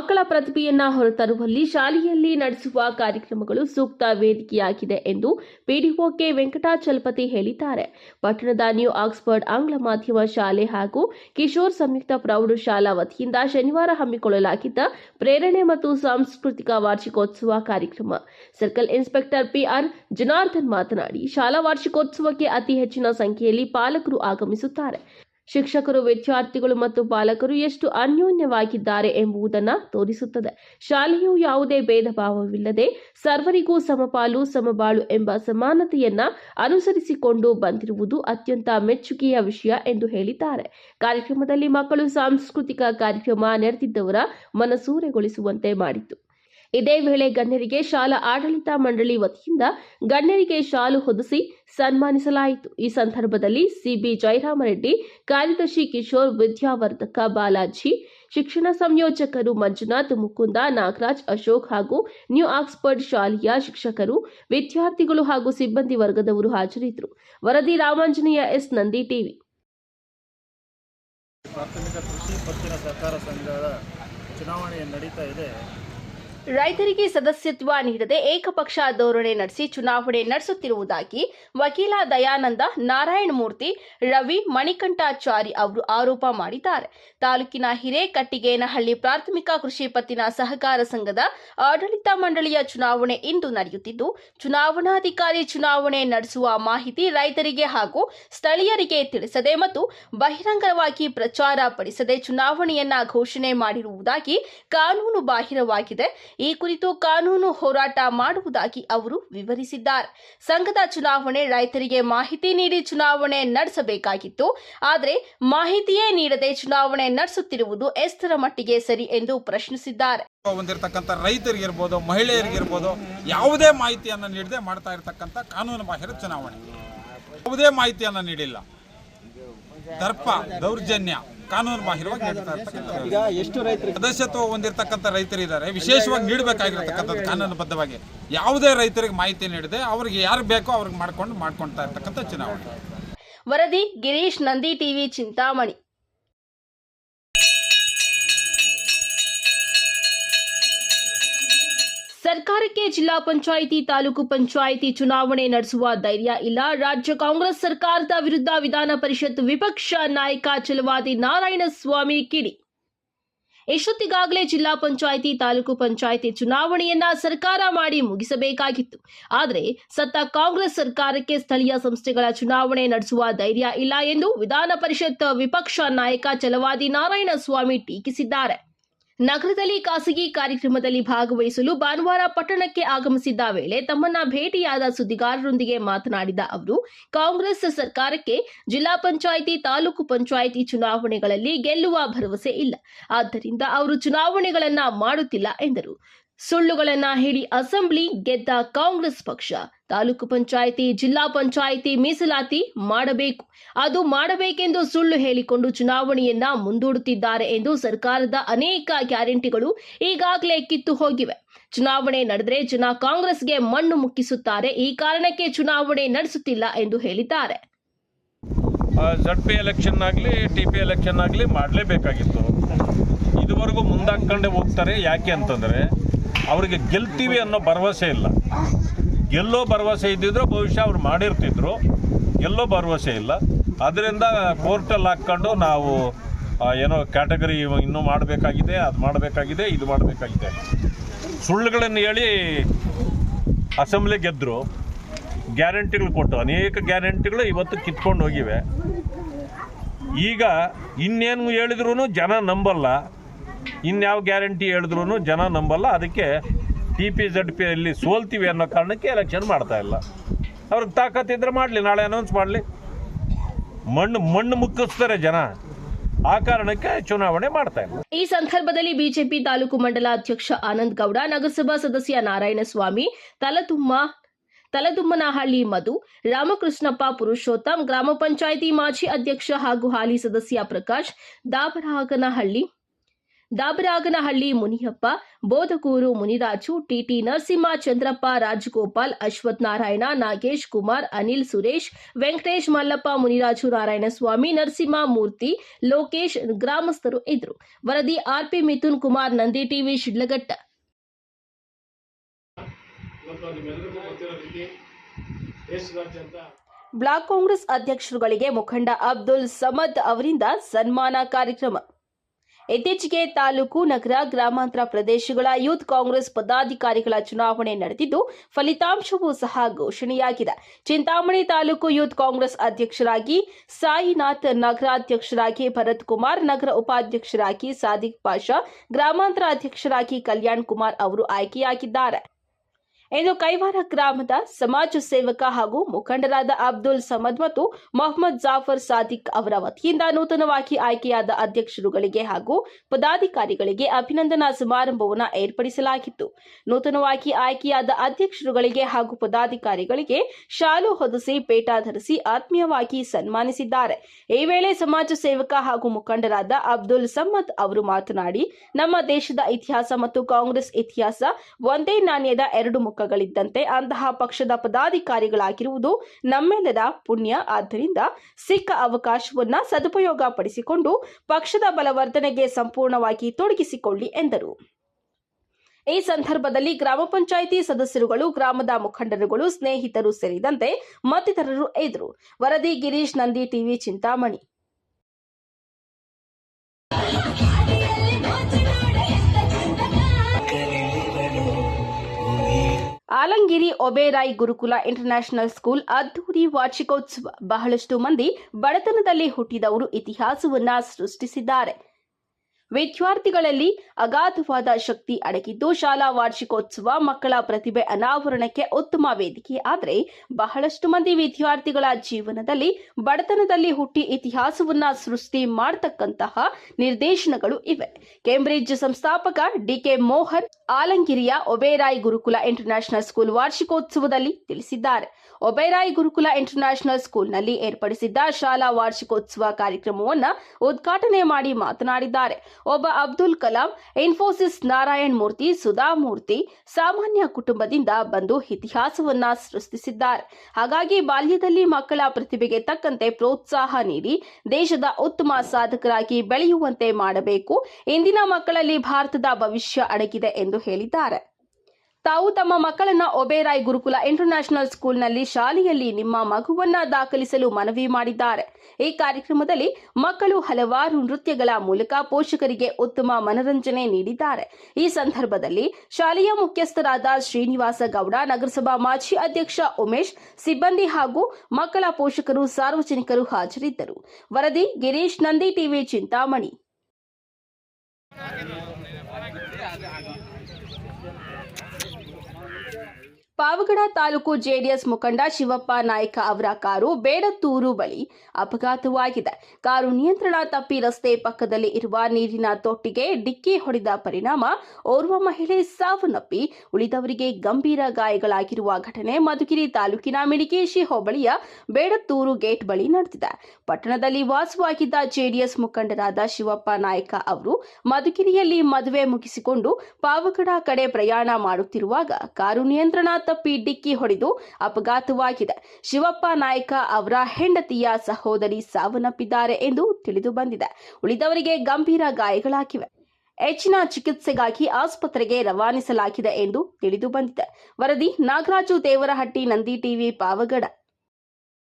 ಮಕ್ಕಳ ಪ್ರತಿಭೆಯನ್ನ ಹೊರತರುವಲ್ಲಿ ಶಾಲೆಯಲ್ಲಿ ನಡೆಸುವ ಕಾರ್ಯಕ್ರಮಗಳು ಸೂಕ್ತ ವೇದಿಕೆಯಾಗಿದೆ ಎಂದು ಪಿಡಿಒ ಕೆ ವೆಂಕಟಾಚಲಪತಿ ಹೇಳಿದ್ದಾರೆ. ಪಟ್ಟಣದ ನ್ಯೂ ಆಕ್ಸ್ಫರ್ಡ್ ಆಂಗ್ಲ ಮಾಧ್ಯಮ ಶಾಲೆ ಹಾಗೂ ಕಿಶೋರ್ ಸಂಯುಕ್ತ ಪ್ರೌಢಶಾಲಾ ವತಿಯಿಂದ ಶನಿವಾರ ಹಮ್ಮಿಕೊಳ್ಳಲಾಗಿದ್ದ ಪ್ರೇರಣೆ ಮತ್ತು ಸಾಂಸ್ಕೃತಿಕ ವಾರ್ಷಿಕೋತ್ಸವ ಕಾರ್ಯಕ್ರಮ. ಸರ್ಕಲ್ ಇನ್ಸ್ಪೆಕ್ಟರ್ ಪಿಆರ್ ಜನಾರ್ದನ್ ಮಾತನಾಡಿ, ಶಾಲಾ ವಾರ್ಷಿಕೋತ್ಸವಕ್ಕೆ ಅತಿ ಹೆಚ್ಚಿನ ಸಂಖ್ಯೆಯಲ್ಲಿ ಪಾಲಕರು ಆಗಮಿಸುತ್ತಾರೆ. ಶಿಕ್ಷಕರು, ವಿದ್ಯಾರ್ಥಿಗಳು ಮತ್ತು ಪಾಲಕರು ಎಷ್ಟು ಅನ್ಯೋನ್ಯವಾಗಿದ್ದಾರೆ ಎಂಬುದನ್ನು ತೋರಿಸುತ್ತದೆ. ಶಾಲೆಯು ಯಾವುದೇ ಭೇದ ಭಾವವಿಲ್ಲದೆ ಸರ್ವರಿಗೂ ಸಮಪಾಲು, ಸಮಬಾಳು ಎಂಬ ಸಮಾನತೆಯನ್ನ ಅನುಸರಿಸಿಕೊಂಡು ಬಂದಿರುವುದು ಅತ್ಯಂತ ಮೆಚ್ಚುಗೆಯ ವಿಷಯ ಎಂದು ಹೇಳಿದ್ದಾರೆ. ಕಾರ್ಯಕ್ರಮದಲ್ಲಿ ಮಕ್ಕಳು ಸಾಂಸ್ಕೃತಿಕ ಕಾರ್ಯಕ್ರಮ ನೆರೆದಿದ್ದವರ ಮನಸೂರೆಗೊಳಿಸುವಂತೆ ಮಾಡಿತು. ಇದೇ ವೇಳೆ ಗಣ್ಯರಿಗೆ ಶಾಲಾ ಆಡಳಿತ ಮಂಡಳಿ ವತಿಯಿಂದ ಗಣ್ಯರಿಗೆ ಶಾಲು ಹೊದಿಸಿ ಸನ್ಮಾನಿಸಲಾಯಿತು. ಈ ಸಂದರ್ಭದಲ್ಲಿ ಸಿಬಿ ಜಯರಾಮರೆಡ್ಡಿ, ಕಾರ್ಯದರ್ಶಿ ಕಿಶೋರ್ ವಿದ್ಯಾವರ್ಧಕ ಬಾಲಾಜಿ, ಶಿಕ್ಷಣ ಸಂಯೋಜಕರು ಮಂಜುನಾಥ್, ಮುಕುಂದ ನಾಗರಾಜ್, ಅಶೋಕ್ ಹಾಗೂ ನ್ಯೂ ಆಕ್ಸ್ಫರ್ಡ್ ಶಾಲೆಯ ಶಿಕ್ಷಕರು, ವಿದ್ಯಾರ್ಥಿಗಳು ಹಾಗೂ ಸಿಬ್ಬಂದಿ ವರ್ಗದವರು ಹಾಜರಿದ್ದರು. ವರದಿ ರಾಮಾಂಜನೇಯ ಎಸ್. ನಂದಿ ಟಿವಿ. ಪ್ರಾಥಮಿಕ ಕೃಷಿ ಪತ್ತಿನ ಸಹಕಾರ ಸಂಘದ ಚುನಾವಣೆ ನಡೀತಾ ಇದೆ. ರೈತರಿಗೆ ಸದಸ್ಯತ್ವ ನೀಡದೆ ಏಕಪಕ್ಷ ಧೋರಣೆ ನಡೆಸಿ ಚುನಾವಣೆ ನಡೆಸುತ್ತಿರುವುದಾಗಿ ವಕೀಲ ದಯಾನಂದ ನಾರಾಯಣ ಮೂರ್ತಿ, ರವಿ ಮಣಿಕಂಠಾಚಾರಿ ಅವರು ಆರೋಪ ಮಾಡಿದ್ದಾರೆ. ತಾಲೂಕಿನ ಹಿರೇಕಟ್ಟಿಗೇನಹಳ್ಳಿ ಪ್ರಾಥಮಿಕ ಕೃಷಿ ಪತ್ತಿನ ಸಹಕಾರ ಸಂಘದ ಆಡಳಿತ ಮಂಡಳಿಯ ಚುನಾವಣೆ ಇಂದು ನಡೆಯುತ್ತಿದ್ದು, ಚುನಾವಣಾಧಿಕಾರಿ ಚುನಾವಣೆ ನಡೆಸುವ ಮಾಹಿತಿ ರೈತರಿಗೆ ಹಾಗೂ ಸ್ಥಳೀಯರಿಗೆ ತಿಳಿಸದೆ ಮತ್ತು ಬಹಿರಂಗವಾಗಿ ಪ್ರಚಾರ ಪಡಿಸದೆ ಚುನಾವಣೆಯನ್ನ ಘೋಷಣೆ ಮಾಡಿರುವುದಾಗಿ ಕಾನೂನು ಬಾಹಿರವಾಗಿದೆ. ಈ ಕುರಿತು ಕಾನೂನು ಹೋರಾಟ ಮಾಡುವುದಾಗಿ ಅವರು ವಿವರಿಸಿದ್ದಾರೆ. ಸಂಘದ ಚುನಾವಣೆ ರೈತರಿಗೆ ಮಾಹಿತಿ ನೀಡಿ ಚುನಾವಣೆ ನಡೆಸಬೇಕಾಗಿತ್ತು. ಆದರೆ ಮಾಹಿತಿಯೇ ನೀಡದೆ ಚುನಾವಣೆ ನಡೆಸುತ್ತಿರುವುದು ಎಷ್ಟರ ಮಟ್ಟಿಗೆ ಸರಿ ಎಂದು ಪ್ರಶ್ನಿಸಿದ್ದಾರೆ. ಹೊಂದಿರತಕ್ಕಂಥ ರೈತರಿಗಿರ್ಬೋದು ಮಹಿಳೆಯರಿಗಿರ್ಬೋದು ಯಾವುದೇ ಮಾಹಿತಿಯನ್ನು ನೀಡದೆ ಮಾಡ್ತಾ ಇರತಕ್ಕಂಥ ಕಾನೂನು ಬಾಹಿರ ಚುನಾವಣೆ. ಯಾವುದೇ ಮಾಹಿತಿಯನ್ನು ನೀಡಿಲ್ಲ. ದರ್ಪ ದೌರ್ಜನ್ಯ ಕಾನೂನು ಬಾಹಿರವಾಗಿ ನೀಡ್ತಾ ಇರ್ತಕ್ಕಂಥ ಈಗ ಎಷ್ಟು ರೈತರು ಸದಸ್ಯತ್ವ ಹೊಂದಿರತಕ್ಕಂಥ ರೈತರಿದ್ದಾರೆ. ವಿಶೇಷವಾಗಿ ನೀಡಬೇಕಾಗಿರತಕ್ಕಂಥದ್ದು ಕಾನೂನುಬದ್ಧವಾಗಿ ಯಾವುದೇ ರೈತರಿಗೆ ಮಾಹಿತಿ ನೀಡದೆ ಅವ್ರಿಗೆ ಯಾರು ಬೇಕೋ ಅವ್ರಿಗೆ ಮಾಡ್ಕೊಂಡು ಮಾಡ್ಕೊಳ್ತಾ ಇರ್ತಕ್ಕಂಥ ಚುನಾವಣೆ. ವರದಿ ಗಿರೀಶ್ ನಂದಿ ಟಿವಿ ಚಿಂತಾಮಣಿ. ಸರ್ಕಾರಕ್ಕೆ ಜಿಲ್ಲಾ ಪಂಚಾಯಿತಿ, ತಾಲೂಕು ಪಂಚಾಯಿತಿ ಚುನಾವಣೆ ನಡೆಸುವ ಧೈರ್ಯ ಇಲ್ಲ. ರಾಜ್ಯ ಕಾಂಗ್ರೆಸ್ ಸರ್ಕಾರದ ವಿರುದ್ಧ ವಿಧಾನ ಪರಿಷತ್ ವಿಪಕ್ಷ ನಾಯಕ ಚಲವಾದಿ ನಾರಾಯಣಸ್ವಾಮಿ ಕಿಡಿ. ಎಷ್ಟೊತ್ತಿಗಾಗಲೇ ಜಿಲ್ಲಾ ಪಂಚಾಯಿತಿ, ತಾಲೂಕು ಪಂಚಾಯಿತಿ ಚುನಾವಣೆಯನ್ನ ಸರ್ಕಾರ ಮಾಡಿ ಮುಗಿಸಬೇಕಾಗಿತ್ತು. ಆದರೆ ಸತ್ತ ಕಾಂಗ್ರೆಸ್ ಸರ್ಕಾರಕ್ಕೆ ಸ್ಥಳೀಯ ಸಂಸ್ಥೆಗಳ ಚುನಾವಣೆ ನಡೆಸುವ ಧೈರ್ಯ ಇಲ್ಲ ಎಂದು ವಿಧಾನ ಪರಿಷತ್ ವಿಪಕ್ಷ ನಾಯಕ ಚಲವಾದಿ ನಾರಾಯಣಸ್ವಾಮಿ ಟೀಕಿಸಿದ್ದಾರೆ. ನಗರದಲ್ಲಿ ಖಾಸಗಿ ಕಾರ್ಯಕ್ರಮದಲ್ಲಿ ಭಾಗವಹಿಸಲು ಭಾನುವಾರ ಪಟ್ಟಣಕ್ಕೆ ಆಗಮಿಸಿದ್ದ ವೇಳೆ ತಮ್ಮನ್ನ ಭೇಟಿಯಾದ ಸುದ್ದಿಗಾರರೊಂದಿಗೆ ಮಾತನಾಡಿದ ಅವರು, ಕಾಂಗ್ರೆಸ್ ಸರ್ಕಾರಕ್ಕೆ ಜಿಲ್ಲಾ ಪಂಚಾಯಿತಿ, ತಾಲೂಕು ಪಂಚಾಯಿತಿ ಚುನಾವಣೆಗಳಲ್ಲಿ ಗೆಲ್ಲುವ ಭರವಸೆ ಇಲ್ಲ. ಆದ್ದರಿಂದ ಅವರು ಚುನಾವಣೆಗಳನ್ನ ಮಾಡುತ್ತಿಲ್ಲ ಎಂದರು. ಸುಳ್ಳುಗಳನ್ನ ಹೇಳಿ ಅಸೆಂಬ್ಲಿ ಗೆದ್ದ ಕಾಂಗ್ರೆಸ್ ಪಕ್ಷ. ತಾಲೂಕು ಪಂಚಾಯಿತಿ, ಜಿಲ್ಲಾ ಪಂಚಾಯಿತಿ ಮೀಸಲಾತಿ ಮಾಡಬೇಕು. ಅದು ಮಾಡಬೇಕೆಂದು ಸುಳ್ಳು ಹೇಳಿಕೊಂಡು ಚುನಾವಣೆಯನ್ನ ಮುಂದೂಡುತ್ತಿದ್ದಾರೆ ಎಂದು ಸರ್ಕಾರದ ಅನೇಕ ಗ್ಯಾರಂಟಿಗಳು ಈಗಾಗಲೇ ಕಿತ್ತು ಹೋಗಿವೆ. ಚುನಾವಣೆ ನಡೆದರೆ ಜನ ಕಾಂಗ್ರೆಸ್ಗೆ ಮಣ್ಣು ಮುಕ್ಕಿಸುತ್ತಾರೆ. ಈ ಕಾರಣಕ್ಕೆ ಚುನಾವಣೆ ನಡೆಸುತ್ತಿಲ್ಲ ಎಂದು ಹೇಳಿದ್ದಾರೆ. ಪಿ ಎಲೆಕ್ಷನ್ ಆಗಲಿ ಟಿ ಪಿ ಆಗಲಿ ಮಾಡಲೇಬೇಕಾಗಿತ್ತು. ಇದುವರೆಗೂ ಮುಂದಾಕೊಂಡೇ ಹೋಗ್ತಾರೆ. ಯಾಕೆ ಅಂತಂದರೆ ಅವರಿಗೆ ಗೆಲ್ತೀವಿ ಅನ್ನೋ ಭರವಸೆ ಇಲ್ಲ. ಗೆಲ್ಲೋ ಭರವಸೆ ಇದ್ದಿದ್ರು ಬಹುಶಃ ಅವ್ರು ಮಾಡಿರ್ತಿದ್ರು. ಎಲ್ಲೋ ಭರವಸೆ ಇಲ್ಲ. ಅದರಿಂದ ಕೋರ್ಟಲ್ಲಿ ಹಾಕ್ಕೊಂಡು ನಾವು ಏನೋ ಕ್ಯಾಟಗರಿ ಇನ್ನೂ ಮಾಡಬೇಕಾಗಿದೆ, ಅದು ಮಾಡಬೇಕಾಗಿದೆ, ಇದು ಮಾಡಬೇಕಾಗಿದೆ. ಸುಳ್ಳುಗಳನ್ನು ಹೇಳಿ ಅಸೆಂಬ್ಲಿ ಗೆದ್ದರು ಗ್ಯಾರಂಟಿಗಳು ಕೊಟ್ಟು, ಅನೇಕ ಗ್ಯಾರಂಟಿಗಳು ಇವತ್ತು ಕಿತ್ಕೊಂಡು ಹೋಗಿವೆ. ಈಗ ಇನ್ನೇನು ಹೇಳಿದ್ರು ಜನ ನಂಬಲ್ಲ. ಇನ್ಯಾವ ಗ್ಯಾರಂಟಿ ಹೇಳಿದ್ರು ಜನ ನಂಬಲ್ಲ. ಅದಕ್ಕೆ ಟಿ ಪಿ ಜಡ್ ಪಿ ಅಲ್ಲಿ ಸೋಲ್ತೀವಿ ಅನ್ನೋ ಕಾರಣಕ್ಕೆ ಎಲೆಕ್ಷನ್ ಮಾಡ್ತಾ ಇಲ್ಲ. ಅವ್ರಿಗೆ ತಾಕತ್ತಿದ್ರೆ ಮಾಡಲಿ, ನಾಳೆ ಅನೌನ್ಸ್ ಮಾಡಲಿ. ಮಣ್ಣು ಮಣ್ಣು ಮುಕ್ಕಿಸ್ತಾರೆ ಜನ. ಆ ಕಾರಣಕ್ಕೆ ಚುನಾವಣೆ ಮಾಡ್ತಾ ಇಲ್ಲ. ಈ ಸಂದರ್ಭದಲ್ಲಿ ಬಿಜೆಪಿ ತಾಲೂಕು ಮಂಡಲ ಅಧ್ಯಕ್ಷ ಆನಂದ್ ಗೌಡ, ನಗರಸಭಾ ಸದಸ್ಯ ನಾರಾಯಣಸ್ವಾಮಿ, ತಲತುಮ್ಮ ತಲದುಮ್ಮನಹಳ್ಳಿ ಮಧು, ರಾಮಕೃಷ್ಣಪ್ಪ ಪುರುಷೋತ್ತಮ್, ಗ್ರಾಮ ಪಂಚಾಯಿತಿ ಮಾಜಿ ಅಧ್ಯಕ್ಷ ಹಾಗೂ ಹಾಲಿ ಸದಸ್ಯ ಪ್ರಕಾಶ್, ದಾಬರಹಾಗನಹಳ್ಳಿ ದಾಬರಾಗನಹಳ್ಳಿ ಮುನಿಯಪ್ಪ ಬೋಧಕೂರು ಮುನಿರಾಜು ಟಿಟಿ ನರಸಿಂಹ ಚಂದ್ರಪ್ಪ ರಾಜಗೋಪಾಲ್ ಅಶ್ವಥ್ ನಾರಾಯಣ ನಾಗೇಶ್ ಕುಮಾರ್ ಅನಿಲ್ ಸುರೇಶ್ ವೆಂಕಟೇಶ್ ಮಲ್ಲಪ್ಪ ಮುನಿರಾಜು ನಾರಾಯಣಸ್ವಾಮಿ ನರಸಿಂಹ ಮೂರ್ತಿ ಲೋಕೇಶ್ ಗ್ರಾಮಸ್ಥರು ಇದ್ರು ವರದಿ RP Mithun Kumar Nandi TV Sidlaghatta. Block Congress ಅಧ್ಯಕ್ಷರುಗಳಿಗೆ ಮುಖಂಡ ಅಬ್ದುಲ್ ಸಮದ್ ಅವರಿಂದ ಸನ್ಮಾನ ಕಾರ್ಯಕ್ರಮ. ಇತ್ತೀಚೆಗೆ ತಾಲೂಕು, ನಗರ, ಗ್ರಾಮಾಂತರ ಪ್ರದೇಶಗಳ ಯೂತ್ ಕಾಂಗ್ರೆಸ್ ಪದಾಧಿಕಾರಿಗಳ ಚುನಾವಣೆ ನಡೆದಿದ್ದು, ಫಲಿತಾಂಶವೂ ಸಹ ಘೋಷಣೆಯಾಗಿದೆ. ಚಿಂತಾಮಣಿ ತಾಲೂಕು ಯೂತ್ ಕಾಂಗ್ರೆಸ್ ಅಧ್ಯಕ್ಷರಾಗಿ ಸಾಯಿನಾಥ್, ನಗರಾಧ್ಯಕ್ಷರಾಗಿ ಭರತ್ ಕುಮಾರ್, ನಗರ ಉಪಾಧ್ಯಕ್ಷರಾಗಿ ಸಾದಿಕ್ ಪಾಷಾ, ಗ್ರಾಮಾಂತರ ಅಧ್ಯಕ್ಷರಾಗಿ ಕಲ್ಯಾಣ್ ಕುಮಾರ್ ಅವರು ಆಯ್ಕೆಯಾಗಿದ್ದಾರೆ. ಇಂದು ಕೈವಾರ ಗ್ರಾಮದ ಸಮಾಜ ಸೇವಕ ಹಾಗೂ ಮುಖಂಡರಾದ ಅಬ್ದುಲ್ ಸಮದ್ ಮತ್ತು ಮೊಹಮ್ಮದ್ ಜಾಫರ್ ಸಾದಿಕ್ ಅವರ ವತಿಯಿಂದ ನೂತನವಾಗಿ ಆಯ್ಕೆಯಾದ ಅಧ್ಯಕ್ಷರುಗಳಿಗೆ ಹಾಗೂ ಪದಾಧಿಕಾರಿಗಳಿಗೆ ಅಭಿನಂದನಾ ಸಮಾರಂಭವನ್ನು ಏರ್ಪಡಿಸಲಾಗಿತ್ತು. ನೂತನವಾಗಿ ಆಯ್ಕೆಯಾದ ಅಧ್ಯಕ್ಷರುಗಳಿಗೆ ಹಾಗೂ ಪದಾಧಿಕಾರಿಗಳಿಗೆ ಶಾಲು ಹೊದಿಸಿ, ಪೇಟಾ ಧರಿಸಿ ಆತ್ಮೀಯವಾಗಿ ಸನ್ಮಾನಿಸಿದ್ದಾರೆ. ಈ ವೇಳೆ ಸಮಾಜ ಸೇವಕ ಹಾಗೂ ಮುಖಂಡರಾದ ಅಬ್ದುಲ್ ಸಮದ್ ಅವರು ಮಾತನಾಡಿ, ನಮ್ಮ ದೇಶದ ಇತಿಹಾಸ ಮತ್ತು ಕಾಂಗ್ರೆಸ್ ಇತಿಹಾಸ ಒಂದೇ ನಾಣ್ಯದ ಎರಡು ಮುಖಗಳಿದ್ದಂತೆ ಅಂತಹ ಪಕ್ಷದ ಪದಾಧಿಕಾರಿಗಳಾಗಿರುವುದು ನಮ್ಮೆಲ್ಲರ ಪುಣ್ಯ. ಆದ್ದರಿಂದ ಸಿಕ್ಕ ಅವಕಾಶವನ್ನ ಸದುಪಯೋಗ ಪಡಿಸಿಕೊಂಡು ಪಕ್ಷದ ಬಲವರ್ಧನೆಗೆ ಸಂಪೂರ್ಣವಾಗಿ ತೊಡಗಿಸಿಕೊಳ್ಳಿ ಎಂದರು. ಈ ಸಂದರ್ಭದಲ್ಲಿ ಗ್ರಾಮ ಪಂಚಾಯಿತಿ ಸದಸ್ಯರುಗಳು, ಗ್ರಾಮದ ಮುಖಂಡರುಗಳು, ಸ್ನೇಹಿತರು ಸೇರಿದಂತೆ ಮತ್ತಿತರರು ಇದ್ದರು. ವರದಿ Girish, Nandi TV, Chintamani. Alangiri Oberoi Gurukul international school ಅದ್ದೂರಿ ವಾರ್ಷಿಕೋತ್ಸವ. ಬಹಳಷ್ಟು ಮಂದಿ ಬಡತನದಲ್ಲಿ ಹುಟ್ಟಿದವರು ಇತಿಹಾಸವನ್ನ ಸೃಷ್ಟಿಸಿದ್ದಾರೆ. ವಿದ್ಯಾರ್ಥಿಗಳಲ್ಲಿ ಅಗಾಧವಾದ ಶಕ್ತಿ ಅಡಗಿದ್ದು ಶಾಲಾ ವಾರ್ಷಿಕೋತ್ಸವ, ಮಕ್ಕಳ ಪ್ರತಿಭೆ ಅನಾವರಣಕ್ಕೆ ಉತ್ತಮ ವೇದಿಕೆ. ಆದರೆ ಬಹಳಷ್ಟು ಮಂದಿ ವಿದ್ಯಾರ್ಥಿಗಳ ಜೀವನದಲ್ಲಿ ಬಡತನದಲ್ಲಿ ಹುಟ್ಟಿ ಇತಿಹಾಸವನ್ನ ಸೃಷ್ಟಿ ಮಾಡತಕ್ಕಂತಹ ನಿರ್ದೇಶನಗಳು ಇವೆ. ಕೇಂಬ್ರಿಡ್ಜ್ ಸಂಸ್ಥಾಪಕ ಡಿಕೆ ಮೋಹನ್ ಆಲಂಗಿರಿಯ ಒಬೇರಾಯ್ ಗುರುಕುಲ ಇಂಟರ್ನ್ಯಾಷನಲ್ ಸ್ಕೂಲ್ ವಾರ್ಷಿಕೋತ್ಸವದಲ್ಲಿ ತಿಳಿಸಿದ್ದಾರೆ. ಒಬೇರಾಯ್ ಗುರುಕುಲ ಇಂಟರ್ನ್ಯಾಷನಲ್ ಸ್ಕೂಲ್ನಲ್ಲಿ ಏರ್ಪಡಿಸಿದ್ದ ಶಾಲಾ ವಾರ್ಷಿಕೋತ್ಸವ ಕಾರ್ಯಕ್ರಮವನ್ನು ಉದ್ಘಾಟನೆ ಮಾಡಿ ಮಾತನಾಡಿದ್ದಾರೆ. ಒಬ್ಬ ಅಬ್ದುಲ್ ಕಲಾಂ, ಇನ್ಫೋಸಿಸ್ ನಾರಾಯಣ್ ಮೂರ್ತಿ, ಸುಧಾ ಮೂರ್ತಿ ಸಾಮಾನ್ಯ ಕುಟುಂಬದಿಂದ ಬಂದು ಇತಿಹಾಸವನ್ನ ಸೃಷ್ಟಿಸಿದ್ದಾರೆ. ಹಾಗಾಗಿ ಬಾಲ್ಯದಲ್ಲಿ ಮಕ್ಕಳ ಪ್ರತಿಭೆಗೆ ತಕ್ಕಂತೆ ಪ್ರೋತ್ಸಾಹ ನೀಡಿ ದೇಶದ ಉತ್ತಮ ಸಾಧಕರಾಗಿ ಬೆಳೆಯುವಂತೆ ಮಾಡಬೇಕು. ಇಂದಿನ ಮಕ್ಕಳಲ್ಲಿ ಭಾರತದ ಭವಿಷ್ಯ ಅಡಗಿದೆ ಎಂದು ಹೇಳಿದ್ದಾರೆ. ತಾವು ತಮ್ಮ ಮಕ್ಕಳನ್ನ ಒಬೇರಾಯ್ ಗುರುಕುಲ ಇಂಟರ್ನ್ಯಾಷನಲ್ ಸ್ಕೂಲ್ನಲ್ಲಿ ಶಾಲೆಯಲ್ಲಿ ನಿಮ್ಮ ಮಗುವನ್ನ ದಾಖಲಿಸಲು ಮನವಿ ಮಾಡಿದ್ದಾರೆ. ಈ ಕಾರ್ಯಕ್ರಮದಲ್ಲಿ ಮಕ್ಕಳು ಹಲವಾರು ನೃತ್ಯಗಳ ಮೂಲಕ ಪೋಷಕರಿಗೆ ಉತ್ತಮ ಮನರಂಜನೆ ನೀಡಿದ್ದಾರೆ. ಈ ಸಂದರ್ಭದಲ್ಲಿ ಶಾಲೆಯ ಮುಖ್ಯಸ್ಥರಾದ ಶ್ರೀನಿವಾಸ ಗೌಡ, ನಗರಸಭಾ ಮಾಜಿ ಅಧ್ಯಕ್ಷ ಉಮೇಶ್, ಸಿಬ್ಬಂದಿ ಹಾಗೂ ಮಕ್ಕಳ ಪೋಷಕರು, ಸಾರ್ವಜನಿಕರು ಹಾಜರಿದ್ದರು. ವರದಿ ಗಿರೀಶ್, ನಂದಿ ಟಿವಿ, ಚಿಂತಾಮಣಿ. ಪಾವಗಡ ತಾಲೂಕು ಜೆಡಿಎಸ್ ಮುಖಂಡ ಶಿವಪ್ಪ ನಾಯ್ಕ ಅವರ ಕಾರು ಬೇಡತ್ತೂರು ಬಳಿ ಅಪಘಾತವಾಗಿದೆ. ಕಾರು ನಿಯಂತ್ರಣ ತಪ್ಪಿ ರಸ್ತೆ ಪಕ್ಕದಲ್ಲಿ ಇರುವ ನೀರಿನ ತೊಟ್ಟಿಗೆ ಡಿಕ್ಕಿ ಹೊಡೆದ ಪರಿಣಾಮ. ಓರ್ವ ಮಹಿಳೆ ಸಾವನ್ನಪ್ಪಿ, ಉಳಿದವರಿಗೆ ಗಂಭೀರ ಗಾಯಗಳಾಗಿರುವ ಘಟನೆ ಮಧುಗಿರಿ ತಾಲೂಕಿನ ಮಿಡಿಗೇಶಿ ಹೋಬಳಿಯ ಬೇಡತ್ತೂರು ಗೇಟ್ ಬಳಿ ನಡೆದಿದೆ. ಪಟ್ಟಣದಲ್ಲಿ ವಾಸವಾಗಿದ್ದ ಜೆಡಿಎಸ್ ಮುಖಂಡರಾದ ಶಿವಪ್ಪ ನಾಯ್ಕ ಅವರು ಮಧುಗಿರಿಯಲ್ಲಿ ಮದುವೆ ಮುಗಿಸಿಕೊಂಡು ಪಾವಗಡ ಕಡೆ ಪ್ರಯಾಣ ಮಾಡುತ್ತಿರುವಾಗ ಕಾರು ನಿಯಂತ್ರಣ ತಪ್ಪಿ ಡಿಕ್ಕಿ ಹೊಡೆದು ಅಪಘಾತವಾಗಿದೆ. ಶಿವಪ್ಪ ನಾಯ್ಕ ಅವರ ಹೆಂಡತಿಯ ಸಹೋದರಿ ಸಾವನ್ನಪ್ಪಿದ್ದಾರೆ ಎಂದು ತಿಳಿದು ಬಂದಿದೆ. ಉಳಿದವರಿಗೆ ಗಂಭೀರ ಗಾಯಗಳಾಗಿವೆ. ಹೆಚ್ಚಿನ ಚಿಕಿತ್ಸೆಗಾಗಿ ಆಸ್ಪತ್ರೆಗೆ ರವಾನಿಸಲಾಗಿದೆ ಎಂದು ತಿಳಿದು ಬಂದಿದೆ. ವರದಿ ನಾಗರಾಜು ದೇವರಹಟ್ಟಿ, ನಂದಿ ಟಿವಿ, ಪಾವಗಡ.